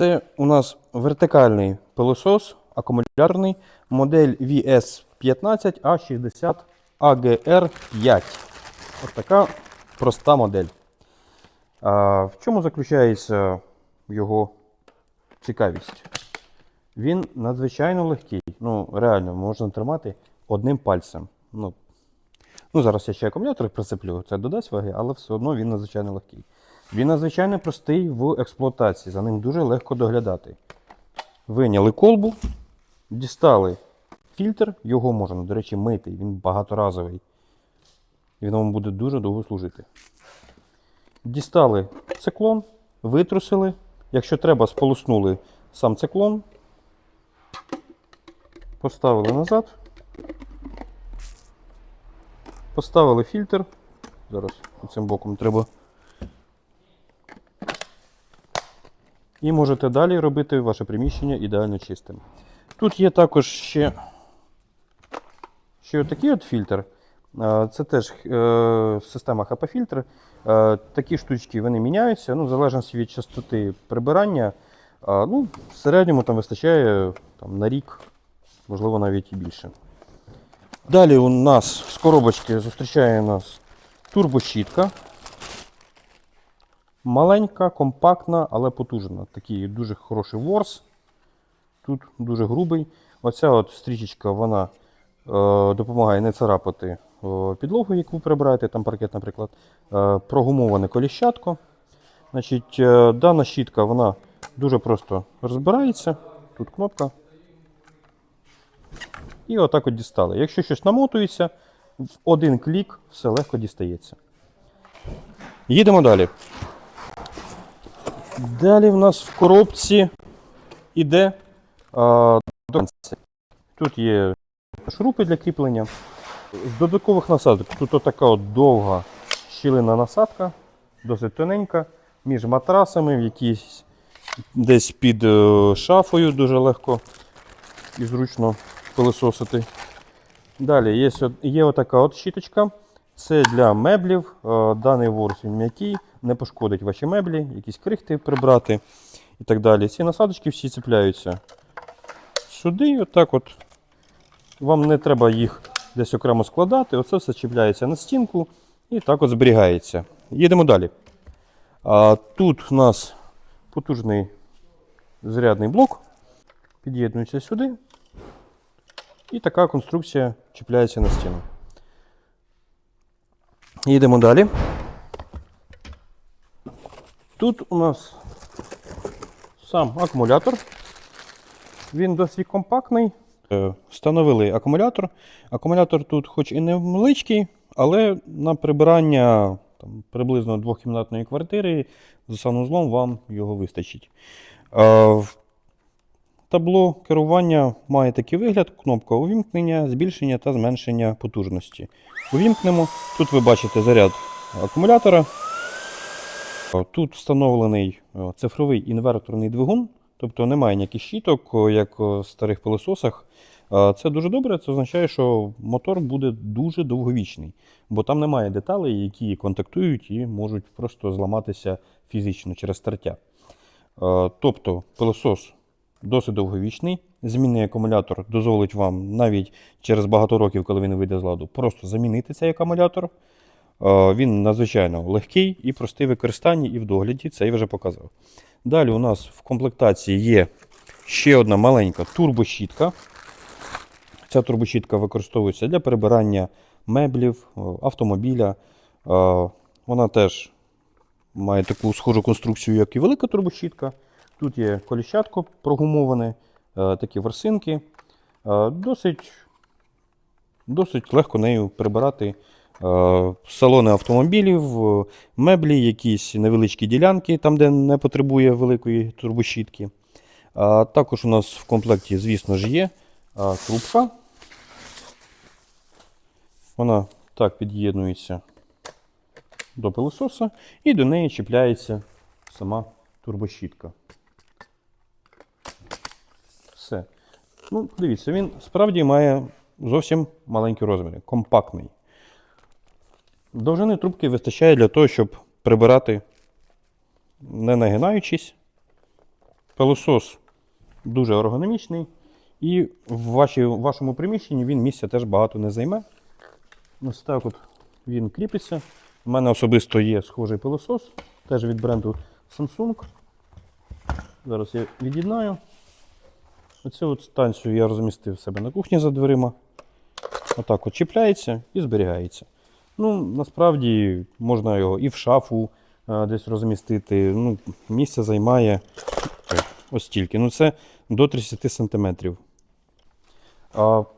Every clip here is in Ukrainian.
Це у нас вертикальний пилосос, акумуляторний, модель VS15A60 AGR5. Ось така проста модель. А, в чому заключається його цікавість? Він надзвичайно легкий. Ну, реально, можна тримати одним пальцем. Ну, ну зараз я ще акумулятор прицеплю, це додасть ваги, але все одно він надзвичайно легкий. Він надзвичайно простий в експлуатації, за ним дуже легко доглядати. Виняли колбу, дістали фільтр, його можна, до речі, мити, він багаторазовий. Він вам буде дуже довго служити. Дістали циклон, витрусили. Якщо треба, сполоснули сам циклон, поставили назад, поставили фільтр. Зараз цим боком треба. І можете далі робити ваше приміщення ідеально чистим. Тут є також ще, ще отакий от фільтр. Це теж е, система HEPA-фільтр. Е, Такі штучки вони міняються, ну, в залежності від частоти прибирання. Е, Ну, в середньому там вистачає там, на рік, можливо, навіть і більше. Далі у нас з коробочки зустрічає нас турбощітка. Маленька, компактна, але потужна. Такий дуже хороший ворс. Тут дуже грубий. Оця от стрічечка вона е, допомагає не царапати е, підлогу, яку прибираєте, там паркет, наприклад. Е, прогумоване коліщатко. Значить, е, дана щітка вона дуже просто розбирається. Тут кнопка. І отак от дістали. Якщо щось намотується, в один клік все легко дістається. Їдемо далі. Далі в нас в коробці іде а. Тут є шурупи для кріплення. З додаткових насадок тут отака от довга щілина насадка, досить тоненька, між матрасами, в якійсь десь під е, шафою дуже легко і зручно пилососити. Далі є, є отака от щіточка. Це для меблів. Е, Даний ворс він м'який, не пошкодить ваші меблі, якісь крихти прибрати і так далі. Ці насадочки всі цепляються сюди. Отак от. Вам не треба їх десь окремо складати. Оце все чіпляється на стінку і так от зберігається. Їдемо далі. А, тут у нас потужний зарядний блок. Під'єднується сюди. І така конструкція чіпляється на стіну. Їдемо далі. Тут у нас сам акумулятор. Він досить компактний. Е, Встановили акумулятор. Акумулятор тут, хоч і невеличкий, але на прибирання там, приблизно двохкімнатної квартири за санузлом вам його вистачить. Табло керування має такий вигляд: кнопка увімкнення, збільшення та зменшення потужності. Увімкнемо. Тут ви бачите заряд акумулятора. Тут встановлений цифровий інверторний двигун, тобто немає ніяких щіток, як в старих пилососах. Це дуже добре, це означає, що мотор буде дуже довговічний, бо там немає деталей, які контактують і можуть просто зламатися фізично через стертя. Е, Тобто пилосос досить довговічний. Змінний акумулятор дозволить вам навіть через багато років, коли він вийде з ладу, просто замінити цей акумулятор. Е, Він надзвичайно легкий і простий в використанні і в догляді, це я вже показав. Далі у нас в комплектації є ще одна маленька турбощітка. Ця турбощітка використовується для перебирання меблів, е, автомобіля. Е, Вона теж має таку схожу конструкцію, як і велика турбощітка. Тут є коліщатко прогумоване, е, такі ворсинки. Е, Досить, досить легко нею прибирати е, салони автомобілів, меблі, якісь невеличкі ділянки, там, де не потребує великої турбощітки. Також у нас в комплекті, звісно ж, є трубка. Вона так під'єднується до пилососа і до неї чіпляється сама турбощітка. Все. Ну, дивіться, він справді має зовсім маленькі розміри, компактний. Довжини трубки вистачає для того, щоб прибирати, не нагинаючись, Пилосос дуже ергономічний, і в, вашій, в вашому приміщенні він місця теж багато не займе. Ось так от він кріпиться. У мене особисто є схожий пилосос, теж від бренду Samsung. Зараз я від'єднаю. Оцю от станцію я розмістив себе на кухні за дверима. Отак от чіпляється і зберігається. Ну, насправді можна його і в шафу е, десь розмістити. Ну, місце займає ось стільки. Ну, це до 30 см.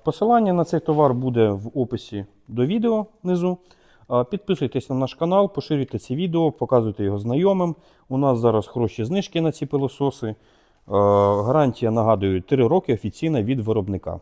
Посилання на цей товар буде в описі до відео внизу. А, Підписуйтесь на наш канал, поширюйте це відео, показуйте його знайомим. У нас зараз хороші знижки на ці пилососи. Е, Гарантія, нагадую, 3 роки офіційна від виробника.